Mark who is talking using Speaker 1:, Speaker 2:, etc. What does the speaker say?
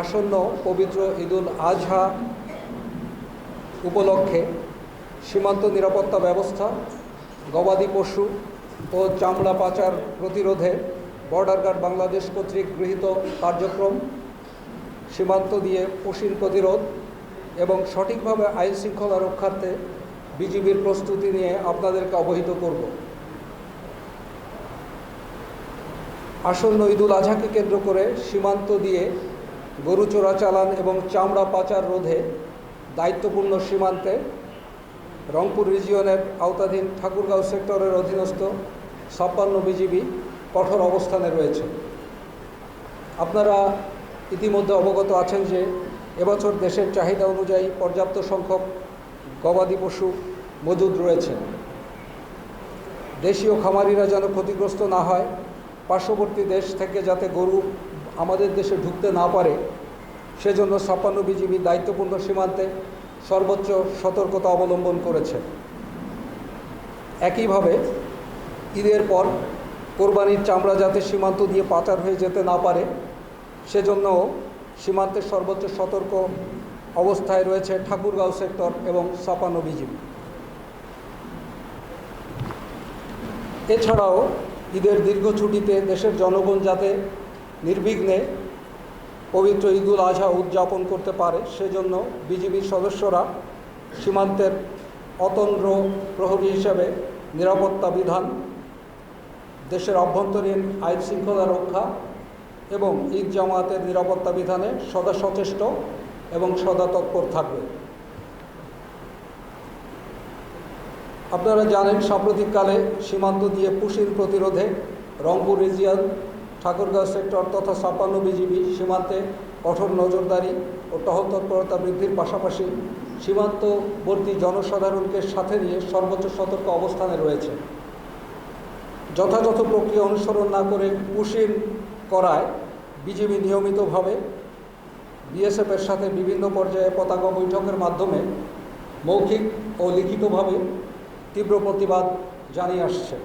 Speaker 1: আসন্ন পবিত্র ঈদুল আজহা উপলক্ষে সীমান্ত নিরাপত্তা ব্যবস্থা, গবাদি পশু ও চামড়া পাচার প্রতিরোধে বর্ডার গার্ড বাংলাদেশ কর্তৃক গৃহীত কার্যক্রম, সীমান্ত দিয়ে পশিন প্রতিরোধ এবং সঠিকভাবে আইন শৃঙ্খলা রক্ষার্থে বিজিবির প্রস্তুতি নিয়ে আপনাদেরকে অবহিত করব। আসন্ন ঈদুল আজহাকে কেন্দ্র করে সীমান্ত দিয়ে গরু চোরাচালান এবং চামড়া পাচার রোধে দায়িত্বপূর্ণ সীমান্তে রংপুর রিজিয়নের আওতাধীন ঠাকুরগাঁও সেক্টরের অধীনস্থ ছাপ্পান্ন বিজিবি কঠোর অবস্থানে রয়েছে। আপনারা ইতিমধ্যে অবগত আছেন যে এবছর দেশের চাহিদা অনুযায়ী পর্যাপ্ত সংখ্যক গবাদি পশু মজুদ রয়েছে। দেশীয় খামারিরা যেন ক্ষতিগ্রস্ত না হয়, পার্শ্ববর্তী দেশ থেকে যাতে গরু আমাদের দেশে ঢুকতে না পারে সেজন্য ছাপ্পান্ন বিজিবি দায়িত্বপূর্ণ সীমান্তে সর্বোচ্চ সতর্কতা অবলম্বন করেছে। একইভাবে ঈদের পর কোরবানির চামড়া যাতে সীমান্ত দিয়ে পাচার হয়ে যেতে না পারে সেজন্য সীমান্তের সর্বোচ্চ সতর্ক অবস্থায় রয়েছে ঠাকুরগাঁও সেক্টর এবং ছাপান্ন বিজিবি। এছাড়াও ঈদের দীর্ঘ ছুটিতে দেশের জনগণ যাতে নির্বিঘ্নে পবিত্র ঈদুল আজহা উদযাপন করতে পারে। সেজন্য বিজিবির সদস্যরা সীমান্তের অতন্দ্র প্রহরী হিসেবে নিরাপত্তা বিধান, দেশের অভ্যন্তরীণ আইন শৃঙ্খলা রক্ষা এবং ঈদ জামায়াতের নিরাপত্তা বিধানে সদা সচেষ্ট এবং সদা তৎপর থাকবে। আপনারা জানেন, সাম্প্রতিককালে সীমান্ত দিয়ে পুশিন প্রতিরোধে রংপুর রিজিয়ন ঠাকুরগাঁও সেক্টর তথা ছাপ্পান্ন বিজিবি সীমান্তে কঠোর নজরদারি ও টহল তৎপরতা বৃদ্ধির পাশাপাশি সীমান্তবর্তী জনসাধারণকে সাথে নিয়ে সর্বোচ্চ সতর্ক অবস্থানে রয়েছে। যথাযথ প্রক্রিয়া অনুসরণ না করে পুশিন করায় বিজিবি নিয়মিতভাবে বিএসএফের সাথে বিভিন্ন পর্যায়ে পতাকা বৈঠকের মাধ্যমে মৌখিক ও লিখিতভাবে তীব্র প্রতিবাদ জানিয়ে আসছে।